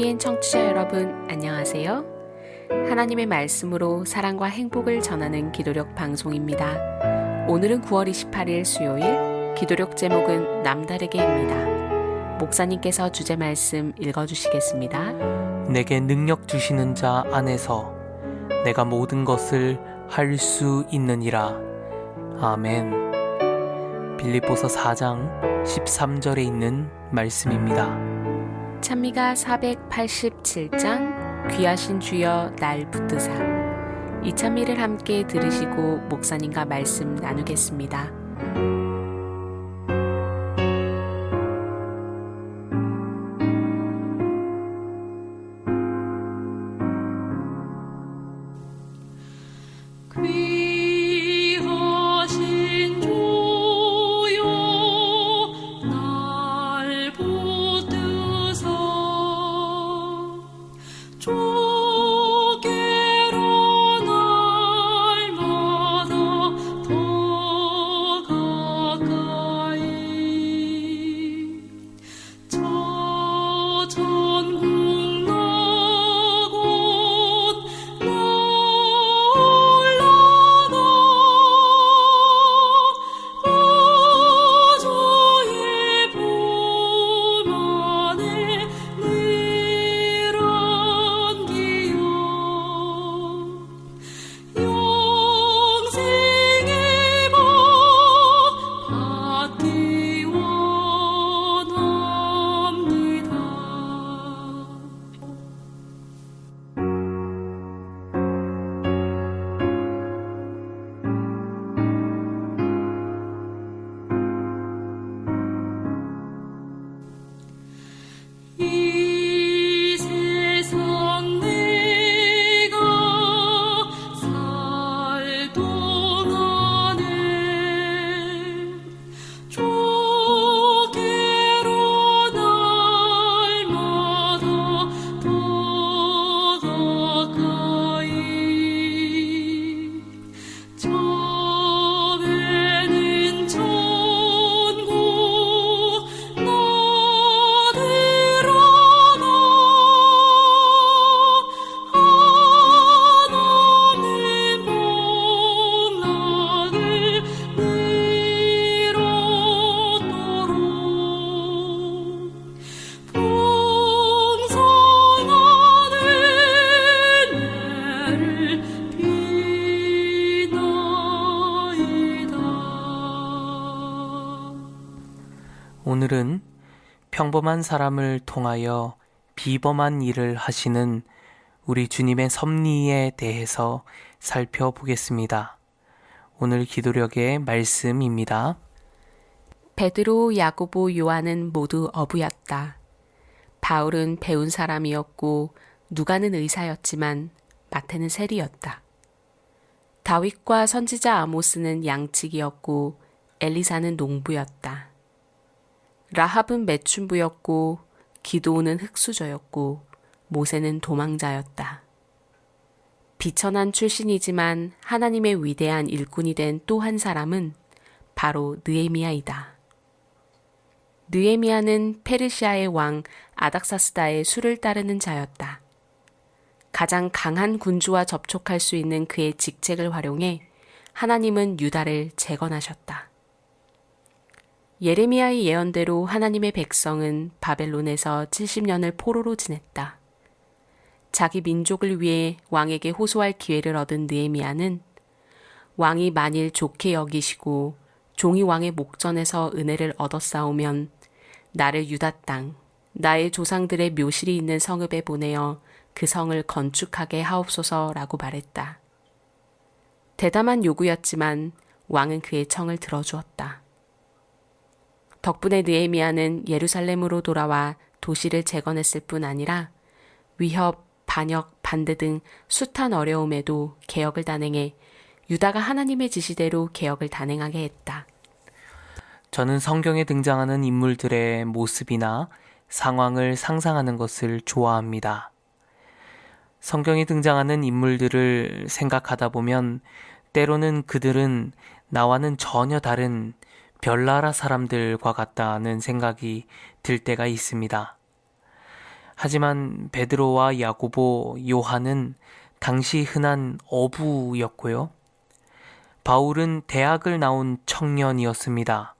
CBN 청취자 여러분, 안녕하세요. 하나님의 말씀으로 사랑과 행복을 전하는 기도력 방송입니다. 오늘은 9월 28일 수요일, 기도력 제목은 남다르게입니다. 목사님께서 주제 말씀 읽어주시겠습니다. 내게 능력 주시는 자 안에서 내가 모든 것을 할 수 있느니라. 아멘. 빌립보서 4장 13절에 있는 말씀입니다. 찬미가 487장 귀하신 주여 날 붙드사 이 찬미를 함께 들으시고 목사님과 말씀 나누겠습니다. 평범한 사람을 통하여 비범한 일을 하시는 우리 주님의 섭리에 대해서 살펴보겠습니다. 오늘 기도력의 말씀입니다. 베드로, 야고보, 요한은 모두 어부였다. 바울은 배운 사람이었고 누가는 의사였지만 마태는 세리였다. 다윗과 선지자 아모스는 양치기였고 엘리사는 농부였다. 라합은 매춘부였고 기도우는 흙수저였고 모세는 도망자였다. 비천한 출신이지만 하나님의 위대한 일꾼이 된 또 한 사람은 바로 느에미아이다. 느에미아는 페르시아의 왕 아닥사스다의 수를 따르는 자였다. 가장 강한 군주와 접촉할 수 있는 그의 직책을 활용해 하나님은 유다를 재건하셨다. 예레미야의 예언대로 하나님의 백성은 바벨론에서 70년을 포로로 지냈다. 자기 민족을 위해 왕에게 호소할 기회를 얻은 느에미야는 왕이 만일 좋게 여기시고 종이 왕의 목전에서 은혜를 얻었사오면 나를 유다 땅, 나의 조상들의 묘실이 있는 성읍에 보내어 그 성을 건축하게 하옵소서라고 말했다. 대담한 요구였지만 왕은 그의 청을 들어주었다. 덕분에 느에미아는 예루살렘으로 돌아와 도시를 재건했을 뿐 아니라 위협, 반역, 반대 등 숱한 어려움에도 개혁을 단행해 유다가 하나님의 지시대로 개혁을 단행하게 했다. 저는 성경에 등장하는 인물들의 모습이나 상황을 상상하는 것을 좋아합니다. 성경에 등장하는 인물들을 생각하다 보면 때로는 그들은 나와는 전혀 다른 별나라 사람들과 같다는 생각이 들 때가 있습니다. 하지만 베드로와 야고보, 요한은 당시 흔한 어부였고요. 바울은 대학을 나온 청년이었습니다.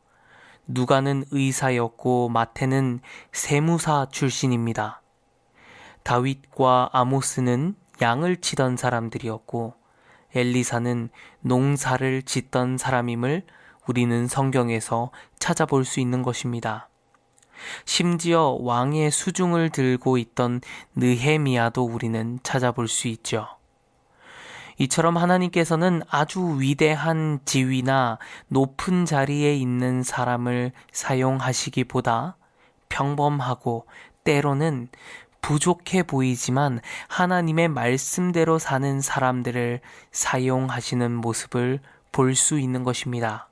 누가는 의사였고 마태는 세무사 출신입니다. 다윗과 아모스는 양을 치던 사람들이었고 엘리사는 농사를 짓던 사람임을 우리는 성경에서 찾아볼 수 있는 것입니다. 심지어 왕의 수중을 들고 있던 느헤미야도 우리는 찾아볼 수 있죠. 이처럼 하나님께서는 아주 위대한 지위나 높은 자리에 있는 사람을 사용하시기보다 평범하고 때로는 부족해 보이지만 하나님의 말씀대로 사는 사람들을 사용하시는 모습을 볼 수 있는 것입니다.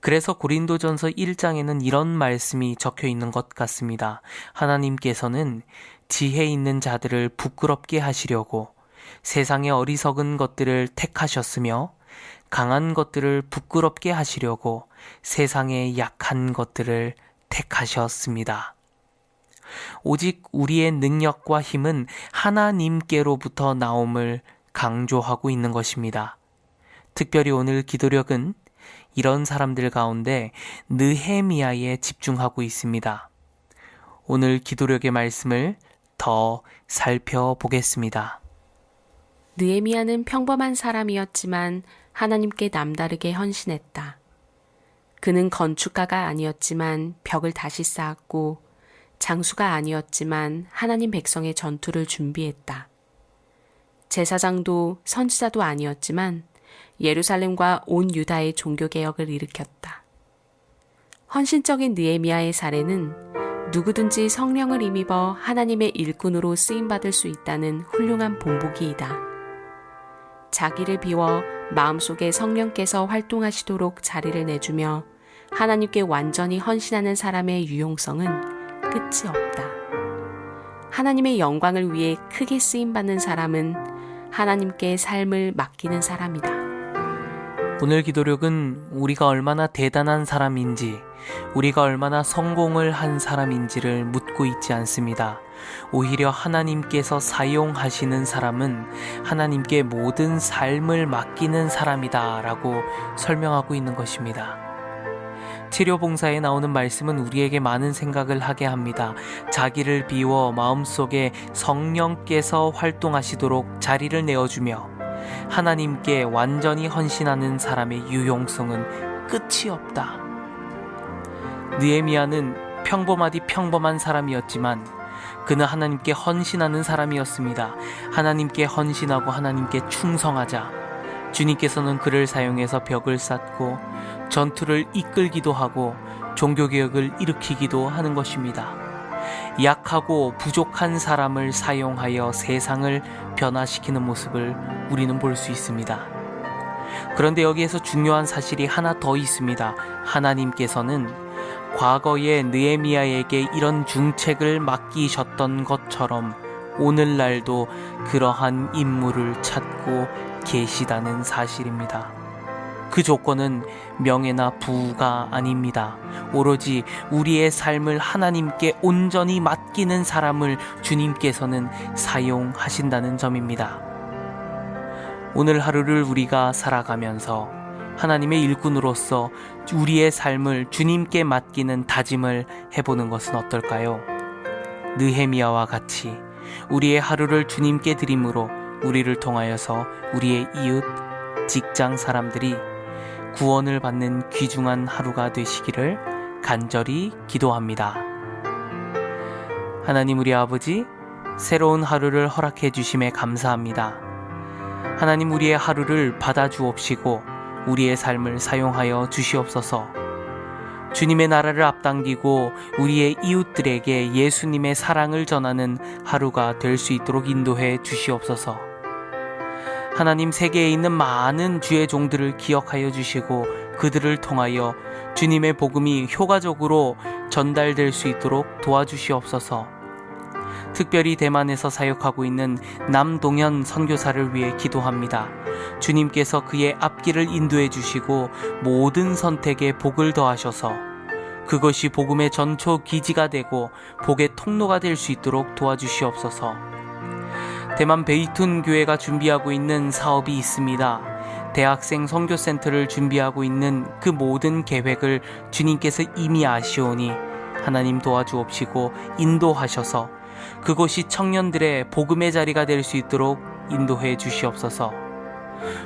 그래서 고린도전서 1장에는 이런 말씀이 적혀 있는 것 같습니다. 하나님께서는 지혜 있는 자들을 부끄럽게 하시려고 세상의 어리석은 것들을 택하셨으며 강한 것들을 부끄럽게 하시려고 세상의 약한 것들을 택하셨습니다. 오직 우리의 능력과 힘은 하나님께로부터 나옴을 강조하고 있는 것입니다. 특별히 오늘 기도력은 이런 사람들 가운데 느헤미야에 집중하고 있습니다. 오늘 기도력의 말씀을 더 살펴보겠습니다. 느에미아는 평범한 사람이었지만 하나님께 남다르게 헌신했다. 그는 건축가가 아니었지만 벽을 다시 쌓았고 장수가 아니었지만 하나님 백성의 전투를 준비했다. 제사장도 선지자도 아니었지만 예루살렘과 온 유다의 종교개혁을 일으켰다. 헌신적인 느에미아의 사례는 누구든지 성령을 힘입어 하나님의 일꾼으로 쓰임받을 수 있다는 훌륭한 본보기이다. 자기를 비워 마음속에 성령께서 활동하시도록 자리를 내주며 하나님께 완전히 헌신하는 사람의 유용성은 끝이 없다. 하나님의 영광을 위해 크게 쓰임받는 사람은 하나님께 삶을 맡기는 사람이다. 오늘 기도력은 우리가 얼마나 대단한 사람인지, 우리가 얼마나 성공을 한 사람인지를 묻고 있지 않습니다. 오히려 하나님께서 사용하시는 사람은 하나님께 모든 삶을 맡기는 사람이다 라고 설명하고 있는 것입니다. 치료봉사에 나오는 말씀은 우리에게 많은 생각을 하게 합니다. 자기를 비워 마음속에 성령께서 활동하시도록 자리를 내어주며 하나님께 완전히 헌신하는 사람의 유용성은 끝이 없다. 느에미아는 평범하디 평범한 사람이었지만 그는 하나님께 헌신하는 사람이었습니다. 하나님께 헌신하고 하나님께 충성하자. 주님께서는 그를 사용해서 벽을 쌓고 전투를 이끌기도 하고 종교개혁을 일으키기도 하는 것입니다. 약하고 부족한 사람을 사용하여 세상을 변화시키는 모습을 우리는 볼 수 있습니다. 그런데 여기에서 중요한 사실이 하나 더 있습니다. 하나님께서는 과거에 느에미아에게 이런 중책을 맡기셨던 것처럼 오늘날도 그러한 인물을 찾고 계시다는 사실입니다. 그 조건은 명예나 부가 아닙니다. 오로지 우리의 삶을 하나님께 온전히 맡기는 사람을 주님께서는 사용하신다는 점입니다. 오늘 하루를 우리가 살아가면서 하나님의 일꾼으로서 우리의 삶을 주님께 맡기는 다짐을 해보는 것은 어떨까요? 느헤미야와 같이 우리의 하루를 주님께 드림으로 우리를 통하여서 우리의 이웃, 직장 사람들이 구원을 받는 귀중한 하루가 되시기를 간절히 기도합니다. 하나님 우리 아버지, 새로운 하루를 허락해 주심에 감사합니다. 하나님 우리의 하루를 받아 주옵시고 우리의 삶을 사용하여 주시옵소서. 주님의 나라를 앞당기고 우리의 이웃들에게 예수님의 사랑을 전하는 하루가 될 수 있도록 인도해 주시옵소서. 하나님 세계에 있는 많은 주의 종들을 기억하여 주시고 그들을 통하여 주님의 복음이 효과적으로 전달될 수 있도록 도와주시옵소서. 특별히 대만에서 사역하고 있는 남동현 선교사를 위해 기도합니다. 주님께서 그의 앞길을 인도해 주시고 모든 선택에 복을 더하셔서 그것이 복음의 전초 기지가 되고 복의 통로가 될 수 있도록 도와주시옵소서. 대만 베이툰 교회가 준비하고 있는 사업이 있습니다. 대학생 선교센터를 준비하고 있는 그 모든 계획을 주님께서 이미 아시오니 하나님 도와주옵시고 인도하셔서 그곳이 청년들의 복음의 자리가 될 수 있도록 인도해 주시옵소서.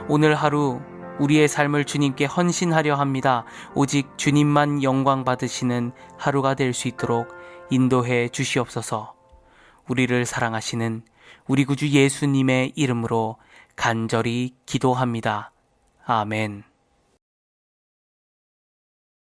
오늘 하루 우리의 삶을 주님께 헌신하려 합니다. 오직 주님만 영광 받으시는 하루가 될 수 있도록 인도해 주시옵소서. 우리를 사랑하시는 우리 구주 예수님의 이름으로 간절히 기도합니다. 아멘.